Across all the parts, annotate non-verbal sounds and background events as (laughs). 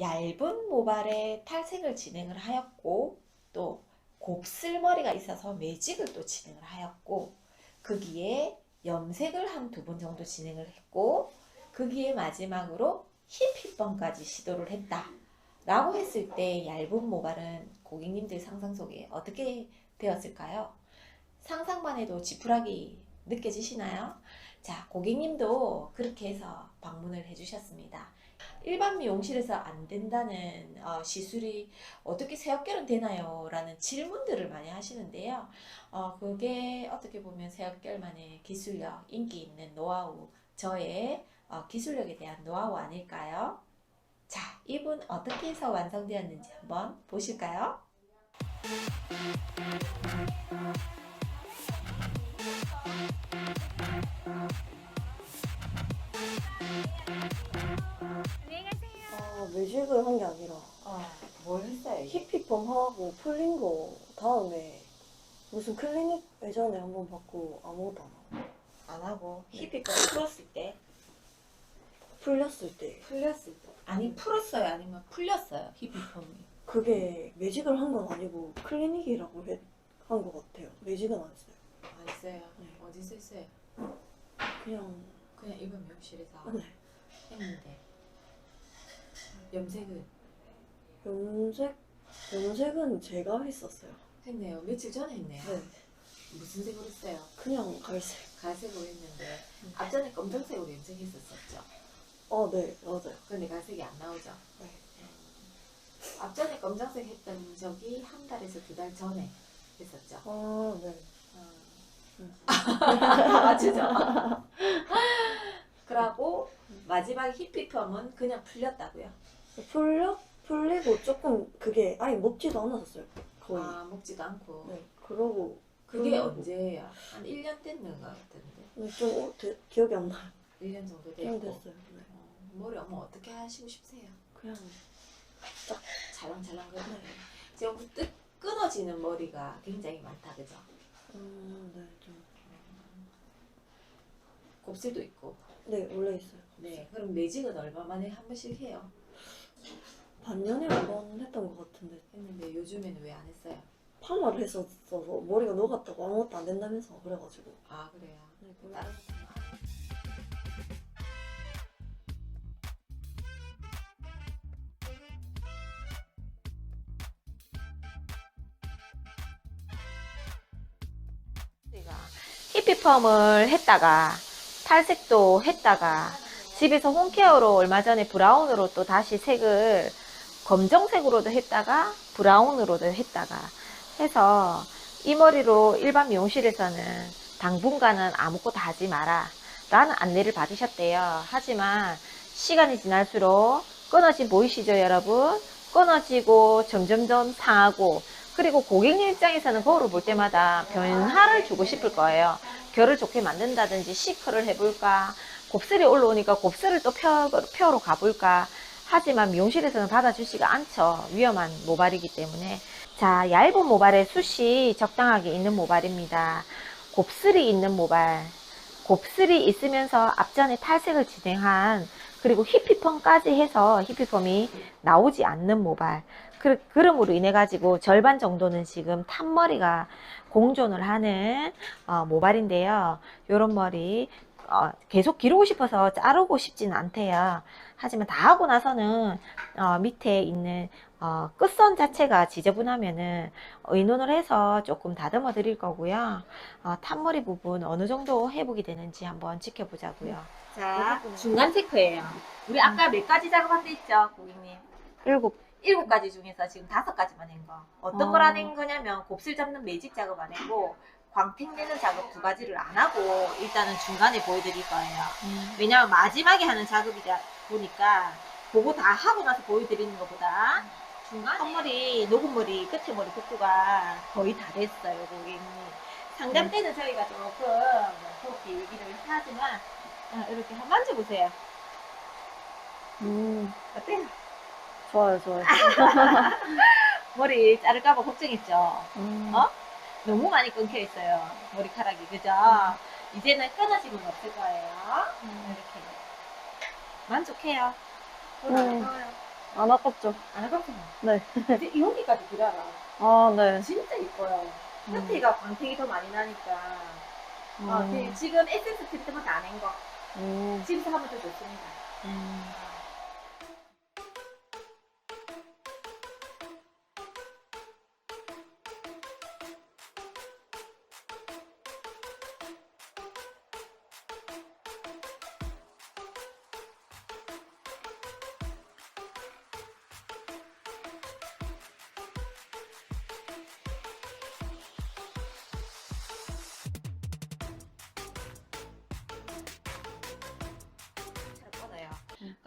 얇은 모발에 탈색을 진행을 하였고 또 곱슬머리가 있어서 매직을 또 진행을 하였고 거기에 염색을 한 두 번 정도 진행을 했고 거기에 마지막으로 힙힙범까지 시도를 했다. 라고 했을 때 얇은 모발은 고객님들 상상 속에 어떻게 되었을까요? 상상만 해도 지푸라기 느껴지시나요? 자, 고객님도 그렇게 해서 방문을 해주셨습니다. 일반 미용실에서 안 된다는 어, 시술이 어떻게 새 어깨는 되나요? 라는 질문들을 많이 하시는데요. 어, 그게 어떻게 보면 새 어깨만의 기술력, 인기 있는 노하우, 저의 어, 기술력에 대한 노하우 아닐까요? 자, 이분 어떻게 해서 완성되었는지 한번 보실까요? 아, 매직을 한 게 아니라 어, 뭘 했어요? 히피펌 하고 풀린 거 다음에 무슨 클리닉 예전에 한 번 받고 아무것도 안 하고 안 하고 힙힙을 풀었을 때 풀렸을 때 풀렸을 때 아니 풀었어요 아니면 풀렸어요 힙힙펌이 그게 매직을 한 건 아니고 클리닉이라고 한것 같아요. 매직은 안 했어요. 안 했어요 네. 어디서 했어요? 그냥 그냥 일반 미용실에서 네. 했는데 염색은 염색 염색은 제가 했었어요. 했네요 며칠 전에 했네요 네. 무슨 색으로 했어요? 그냥 갈색. 갈색으로 했는데 앞전에 검정색으로 염색했었었죠 아, 네, 맞아요. 근데 갈색이 안 나오죠 네. 앞전에 검정색 했던 적이 한 달에서 두 달 전에 했었죠 아, 네. 어. 음. (laughs) 맞추죠. 그러고 마지막 히피펌은 그냥 풀렸다고요. 풀려 풀리고 조금 그게 아예 먹지도 않았었어요. 거의. 아 먹지도 않고. 네. 그러고 그게 음. 언제야? 한 1년 됐는 것 같은데. 네, 좀 오- 되- 기억이 안 나요. 1년 정도 좀 됐고. 됐어요. 네. 어, 머리 어머 어떻게 하시고 싶으세요? 그냥 잘랑잘랑 거리네. 네. 지금 뜨, 끊어지는 머리가 굉장히 많다 그죠? 음, 네, 좀. 곱슬도 있고. 네, 원래 있어요. 네. 그럼 매직은 얼마 만에 한 번씩 해요? 반년에 한 번 했던 것 같은데 했는데 요즘에는 왜 안 했어요? 파마를 했었어서 머리가 녹았다고 아무것도 안 된다면서 그래가지고 아 그래요. 네, 그래. 다른 히피펌을 했다가 탈색도 했다가 집에서 홈케어로 얼마 전에 브라운으로 또 다시 색을 검정색으로도 했다가 브라운으로도 했다가 해서 이 머리로 일반 미용실에서는 당분간은 아무것도 하지 마라 라는 안내를 받으셨대요. 하지만 시간이 지날수록 끊어진 보이시죠 여러분? 끊어지고 점점점 상하고 그리고 고객님 입장에서는 거울을 볼 때마다 변화를 주고 싶을 거예요. 결을 좋게 만든다든지 시크를 해볼까 곱슬이 올라오니까 곱슬을 또 펴, 펴러 가볼까 하지만 미용실에서는 받아주지가 않죠. 위험한 모발이기 때문에 자 얇은 모발에 숱이 적당하게 있는 모발입니다. 곱슬이 있는 모발 곱슬이 있으면서 앞전에 탈색을 진행한 그리고 히피펌까지 해서 히피펌이 나오지 않는 모발 그, 그름으로 인해 가지고 절반 정도는 지금 탄머리가 공존을 하는 어, 모발인데요. 요런 머리 어, 계속 기르고 싶어서 자르고 싶지는 않대요. 하지만 다 하고 나서는 어, 밑에 있는 어, 끝선 자체가 지저분하면은 의논을 해서 조금 다듬어 드릴 거고요. 어, 탄머리 부분 어느 정도 회복이 되는지 한번 지켜보자고요. 자, 중간 체크예요. 우리 아까 몇 가지 작업한 데 있죠, 고객님? 일곱 일곱 가지 중에서 지금 다섯 가지만 한 거. 어떤 어. 걸안 한 거냐면 곱슬 잡는 매직 작업 안 했고 광택 내는 작업 두 가지를 안 하고 일단은 중간에 보여드릴 거예요. 왜냐면 마지막에 하는 작업이다 보니까 보고 다 하고 나서 보여드리는 것보다 중간 앞머리, 녹은 머리, 끝에 머리 복구가 거의 다 됐어요, 고객님. 상담 때는 저희가 조금 그렇게 얘기를 하지만 어, 이렇게 한번 만져보세요. 음, 어때요? 좋아요, 좋아요. (laughs) 머리 자를까봐 걱정했죠. 음, 어? 너무 많이 끊겨 있어요. 머리카락이 그죠? 이제는 끊어짐은 없을 거예요. 이렇게 만족해요. 음. 안 아깝죠? 안 아깝잖아. 네. 근데 여기까지 길어라. 아, 네. 진짜 이뻐요. 음. 끝에가 광택이 더 많이 나니까. 어, 음. 그 지금 에센스 트리트먼트 안한 거. 음. 집에서 하면 더 좋습니다. 음.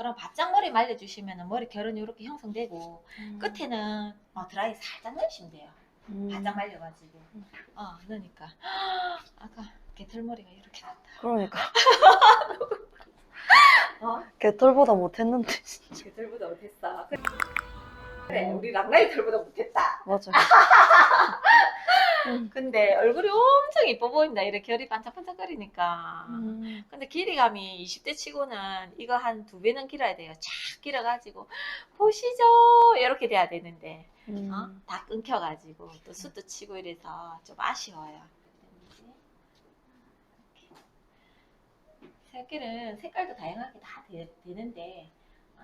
그럼 바짝 머리 말려주시면 머리 결은 이렇게 형성되고 음. 끝에는 어, 드라이 살짝 넣으시면 돼요. 음. 바짝 말려가지고. 음. 어, 넣으니까. (gasps) 아까 개털머리가 이렇게 났다. 그러니까. (laughs) 어? 개털보다 못했는데, 진짜. 개털보다 못했어. 그래, 음. 우리 랑라이 털보다 못했다. 맞아. (laughs) 음. 근데 얼굴이 엄청 이뻐 보인다. 이렇게 결이 반짝반짝거리니까. 음. 근데 길이감이 20대 치고는 이거 한 두 배는 길어야 돼요. 쫙 길어가지고 보시죠 이렇게 돼야 되는데 음. 어? 다 끊겨가지고 또 숯도 치고 이래서 좀 아쉬워요. 새끼는 색깔도 다양하게 다 되, 는데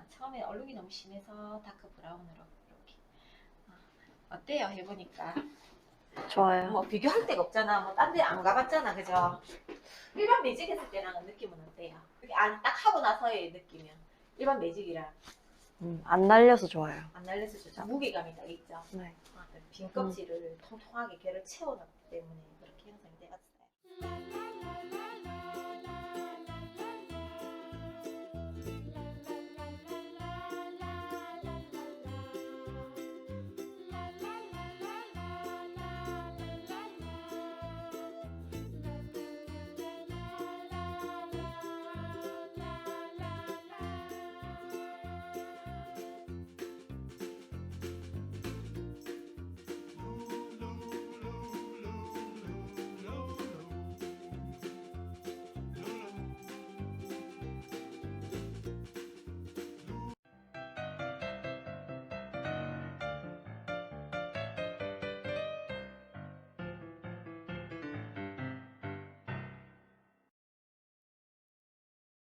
처음에 얼룩이 너무 심해서 다크 브라운으로 이렇게 어, 어때요 해보니까 좋아요. 뭐 비교할 데가 없잖아. 뭐 딴 데 안 가봤잖아, 그죠? 일반 매직 했을 때랑 느낌은 어때요? 이게 안, 딱 하고 나서의 느낌이요. 일반 매직이랑 음. 안 날려서 좋아요. 안 날려서 좋죠. 무게감이 딱 있죠. 네. 아, 그빈 껍질을 통통하게 걔를 채워놨기 때문에 그렇게 형성이 돼갔어요.